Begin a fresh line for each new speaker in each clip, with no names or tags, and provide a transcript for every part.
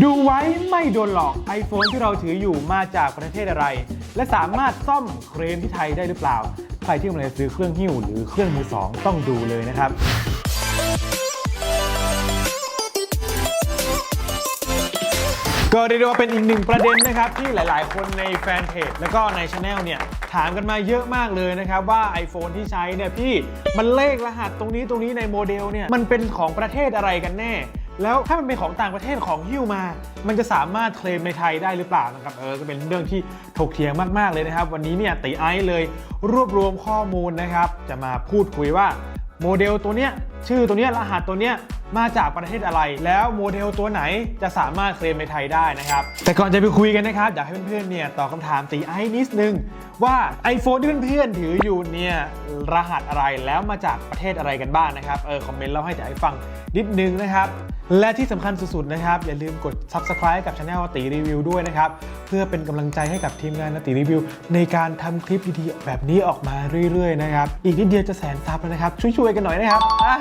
ดูไว้ไม่โดนหลอก iPhone ที่เราถืออยู่มาจากประเทศอะไร และสามารถซ่อมเคลมที่ไทยได้หรือเปล่า ใครที่กำลังจะซื้อเครื่องหิ้วหรือเครื่องมือสองต้องดูเลยนะครับ ก็เรียกได้ว่าเป็นอีกหนึ่งประเด็นนะครับ ที่หลายๆ คนในแฟนเพจแล้วก็ในช anel เนี่ย ถามกันมาเยอะมากเลยนะครับ ว่า iPhone ที่ใช้เนี่ยพี่มันเลขรหัสตรงนี้ตรงนี้ในโมเดลเนี่ยมันเป็นของประเทศอะไรกันแน่ แล้วถ้ามันเป็นของต่างประเทศของฮิ้วมา มันจะสามารถเคลมในไทยได้หรือเปล่านะครับ เออ ก็เป็นเรื่องที่ถกเถียงมาก ๆ เลยนะครับ วันนี้เนี่ยตีไอซ์เลยรวบรวมข้อมูลนะครับ จะมาพูดคุยว่าโมเดลตัวเนี้ย ชื่อตัวนี้รหัสตัวนี้มาจากประเทศอะไร แล้วโมเดลตัวไหนจะสามารถเคลมในไทยได้นะครับ แต่ก่อนจะไปคุยกันนะครับ อยากให้เพื่อนๆเนี่ยตอบคำถามตีไอ้นิดนึง ว่า iPhone ที่เพื่อนๆถืออยู่เนี่ยรหัสอะไรแล้วมาจากประเทศอะไรกันบ้างนะครับเออคอมเมนต์เล่าให้ตีไอ้ฟังนิดนึงนะครับ และที่สำคัญสุดๆนะครับ อย่าลืมกด subscribe กับช anel ตีรีวิวด้วยนะครับ เพื่อเป็นกำลังใจให้กับทีมงานนตีรีวิว ในการทำคลิปดีๆแบบนี้ออกมาเรื่อยๆนะครับอีกนิดเดียวจะแสนซับแล้วนะครับช่วยๆกันหน่อยนะครับอะ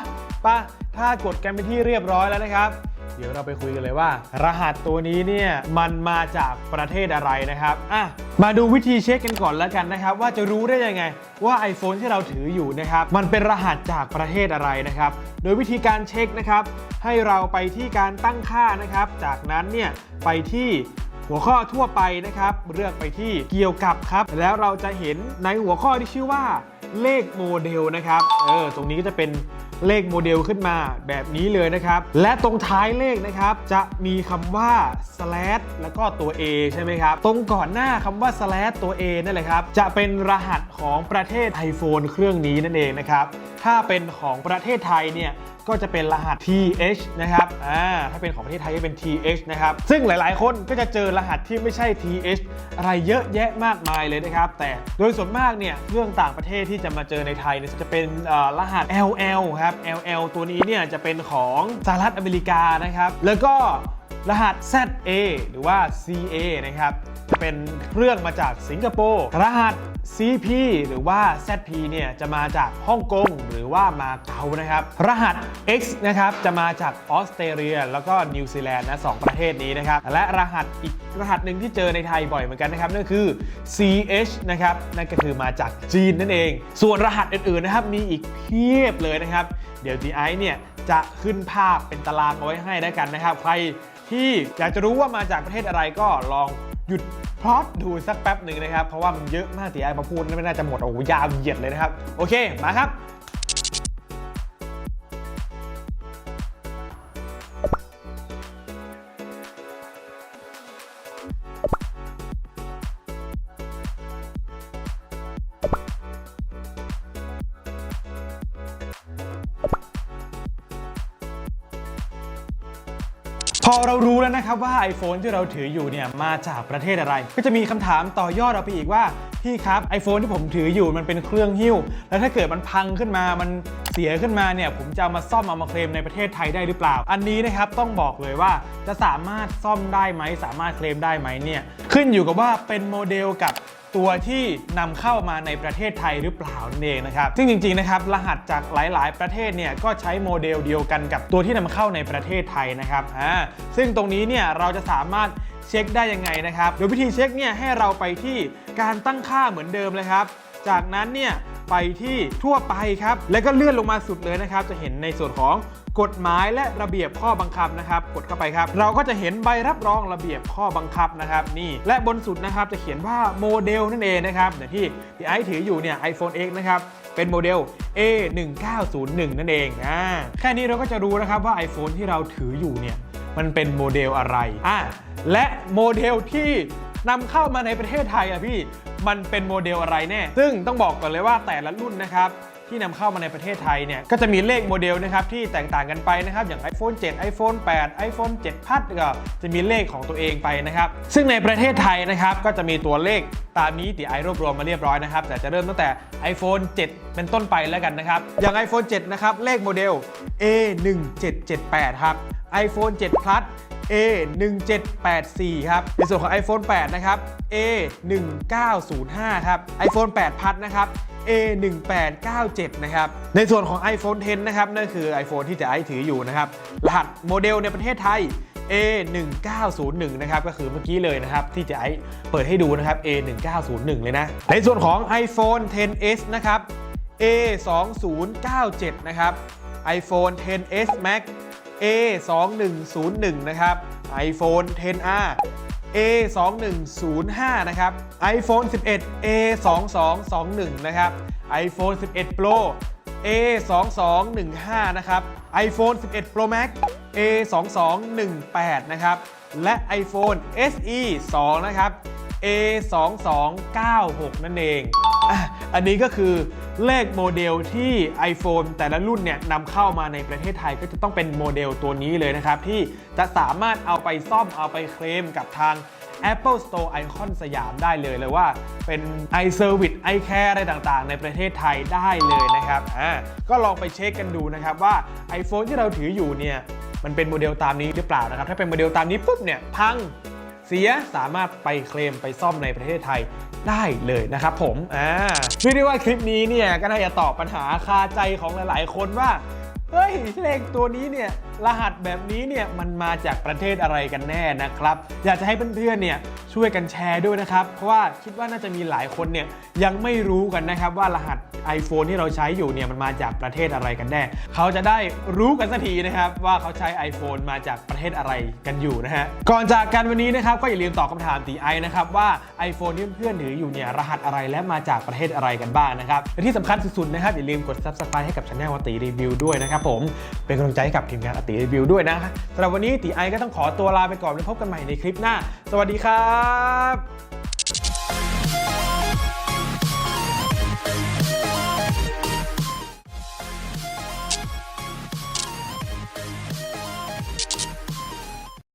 ป้าถ้ากดกันไปที่เรียบร้อยแล้วนะครับ เดี๋ยวเราไปคุยกันเลยว่า รหัสตัวนี้เนี่ยมันมาจากประเทศอะไรนะครับอะมาดูวิธีเช็คกันก่อนแล้วกันนะครับ ว่าจะรู้ได้ยังไงว่า iPhone ที่เราถืออยู่นะครับ มันเป็นรหัสจากประเทศอะไรนะครับ โดยวิธีการเช็คนะครับ ให้เราไปที่การตั้งค่านะครับ จากนั้นเนี่ยไปที่หัวข้อทั่วไปนะครับ เลือกไปที่เกี่ยวกับครับ แล้วเราจะเห็นในหัวข้อที่ชื่อว่าเลขโมเดลนะครับ เออ ตรงนี้ก็จะเป็น เลขโมเดลขึ้นมาแบบนี้เลยนะครับ และตรงท้ายเลขนะครับ จะมีคำว่า slash แล้วก็ตัว A ใช่ไหมครับ ตรงก่อนหน้าคำว่า slash ตัว A นั่นแหละครับ จะเป็นรหัสของประเทศ iPhone เครื่องนี้นั่นเองนะครับ ถ้าเป็นของประเทศไทยเนี่ยก็จะเป็นรหัส TH นะครับ อ่า ถ้าเป็นของประเทศไทยก็เป็น TH นะครับ ซึ่งหลายๆ คนก็จะเจอรหัสที่ไม่ใช่ TH อะไรเยอะแยะมากมายเลยนะครับ แต่โดยส่วนมากเนี่ยเรื่องต่างประเทศที่จะมาเจอในไทยเนี่ยจะเป็นรหัส LL ครับ LL ตัวนี้เนี่ยจะเป็นของสหรัฐอเมริกานะครับ แล้วก็รหัส ZA หรือว่า CA นะครับ จะเป็นเครื่องมาจากสิงคโปร์รหัส CP หรือว่า ZP เนี่ยจะมาจากฮ่องกงหรือว่ามาเก๊านะครับ รหัส X นะครับจะมาจากออสเตรเลีย แล้วก็นิวซีแลนด์นะสองประเทศนี้นะครับ และรหัสอีกรหัสหนึ่งที่เจอในไทยบ่อยเหมือนกันนะครับนั่นคือ CH นะครับนั่นก็คือมาจากจีนนั่นเอง ส่วนรหัสอื่นๆนะครับมีอีกเพียบเลยนะครับ เดี๋ยว DI เนี่ยจะขึ้นภาพเป็นตารางเอาไว้ให้ได้กันนะครับ ใครที่อยากจะรู้ว่ามาจากประเทศอะไรก็ลอง หยุดพลอตดูสักแป๊บหนึ่งนะครับ เพราะว่ามันเยอะมากที่ไอ้มาพูดไม่น่าจะหมดโอ้โหยาวเหยียดเลยนะครับ โอเค มาครับ พอเรารู้แล้วนะครับว่า iPhone ที่เราถืออยู่เนี่ยมาจากประเทศอะไร ก็จะมีคำถามต่อยอดเราไปอีกว่าพี่ครับ iPhone ที่ผมถืออยู่มันเป็นเครื่องหิ้ว แล้วถ้าเกิดมันพังขึ้นมามันเสียขึ้นมาเนี่ยผมจะามาซ่อมเอามาเคลมในประเทศไทยได้หรือเปล่า อันนี้นะครับต้องบอกเลยว่าจะสามารถซ่อมได้ไหมสามารถเคลมได้ไหมเนี่ยขึ้นอยู่กับว่าเป็นโมเดลกับ ตัวที่นำเข้ามาในประเทศไทยหรือเปล่านั่นเองนะครับ ซึ่งจริงๆนะครับรหัสจากหลายๆ ประเทศเนี่ยก็ใช้โมเดลเดียวกันกับตัวที่นำเข้าในประเทศไทยนะครับอ่าซึ่งตรงนี้เนี่ยเราจะสามารถเช็คได้ยังไงนะครับ โดยวิธีเช็คเนี่ยให้เราไปที่การตั้งค่าเหมือนเดิมเลยครับ จากนั้นเนี่ย ไปที่ทั่วไปครับ แล้วก็เลื่อนลงมาสุดเลยนะครับ จะเห็นในส่วนของกฎหมายและระเบียบข้อบังคับนะครับ กดเข้าไปครับ เราก็จะเห็นใบรับรองระเบียบข้อบังคับนะครับนี่และบนสุดนะครับจะเขียนว่าโมเดลนั่นเองนะครับอย่างที่ที่ไอซ์ถืออยู่เนี่ย iPhone X นะครับเป็นโมเดล A1901 นั่นเองอ่าแค่นี้เราก็จะรู้นะครับว่า iPhone ที่เราถืออยู่เนี่ยมันเป็นโมเดลอะไรอะและโมเดลที่ นำเข้ามาในประเทศไทยอะพี่ มันเป็นโมเดลอะไรแน่ ซึ่งต้องบอกก่อนเลยว่าแต่ละรุ่นนะครับที่นำเข้ามาในประเทศไทยเนี่ยก็จะมีเลขโมเดลนะครับที่แตกต่างกันไปนะครับอย่าง iPhone 7 iPhone 8 iPhone 7พัดก็จะมีเลขของตัวเองไปนะครับซึ่งในประเทศไทยนะครับก็จะมีตัวเลขตามนี้ตีไอรวบรวมมาเรียบร้อยนะครับแต่จะเริ่มตั้งแต่ iPhone 7 เป็นต้นไปแล้วกันนะครับอย่าง iPhone 7 นะครับเลขโมเดล A1778 ครับ iPhone 7 Plus A1784 ครับในส่วนของ iPhone 8 นะครับ A1905 ครับ iPhone 8 Plus นะครับ A1897 นะครับ ในส่วนของ iPhone 10 นะครับ นั่นคือ iPhone ที่จะไอถืออยู่นะครับ รหัสโมเดลในประเทศไทย A1901 นะครับ ก็คือเมื่อกี้เลยนะครับ ที่จะไอเปิดให้ดูนะครับ A1901 เลยนะ ในส่วนของ iPhone 10s นะครับ A2097 นะครับ iPhone 10s Max A2101 นะครับ iPhone 10R A2105 นะครับ iPhone 11 A2221 นะครับ iPhone 11 Pro A2215 นะครับ iPhone 11 Pro Max A2218 นะครับ และ iPhone SE 2 นะครับ A2296 นั่นเอง อันนี้ก็คือ เลขโมเดลที่ iPhone แต่ละรุ่นเนี่ยนำเข้ามาในประเทศไทยก็จะต้องเป็นโมเดลตัวนี้เลยนะครับ ที่จะสามารถเอาไปซ่อมเอาไปเคลมกับทาง Apple Store Icon สยามได้เลยเลยว่าเป็น iService iCare อะไรต่างๆ ในประเทศไทยได้เลยนะครับอ่าก็ลองไปเช็คกันดูนะครับว่า iPhone ที่เราถืออยู่เนี่ยมันเป็นโมเดลตามนี้หรือเปล่านะครับ ถ้าเป็นโมเดลตามนี้ปุ๊บเนี่ยพัง เสียสามารถไปเคลมไปซ่อมในประเทศไทยได้เลยนะครับผมอ่าเรียกได้ว่าคลิปนี้เนี่ยก็น่าจะตอบปัญหาคาใจของหลาย ๆ คนว่าเฮ้ยเลขตัวนี้เนี่ย รหัสแบบนี้เนี่ยมันมาจากประเทศอะไรกันแน่นะครับ อยากจะให้เพื่อนๆเนี่ยช่วยกันแชร์ด้วยนะครับ เพราะว่าคิดว่าน่าจะมีหลายคนเนี่ยยังไม่รู้กันนะครับว่ารหัส iPhone ที่เราใช้อยู่เนี่ยมันมาจากประเทศอะไรกันแน่ เขาจะได้รู้กันสักทีนะครับว่าเขาใช้ iPhone มาจากประเทศอะไรกันอยู่นะฮะก่อนจากกันวันนี้นะครับก็อย่าลืมตอบคำถามตีไอนะครับว่า iPhone ที่เพื่อนๆถืออยู่เนี่ยรหัสอะไรและมาจากประเทศอะไรกันบ้างนะครับและที่สำคัญสุดๆนะครับอย่าลืมกด Subscribe ให้กับช anel อติรีวิวด้วยนะครับผมเป็นกำลังใจให้กับทีมงานอติรีวิวด้วยนะสำหรับวันนี้ตีไอก็ต้องขอตัวลาไปก่อนแล้วพบกันใหม่ในคลิปหน้า สวัสดีครับ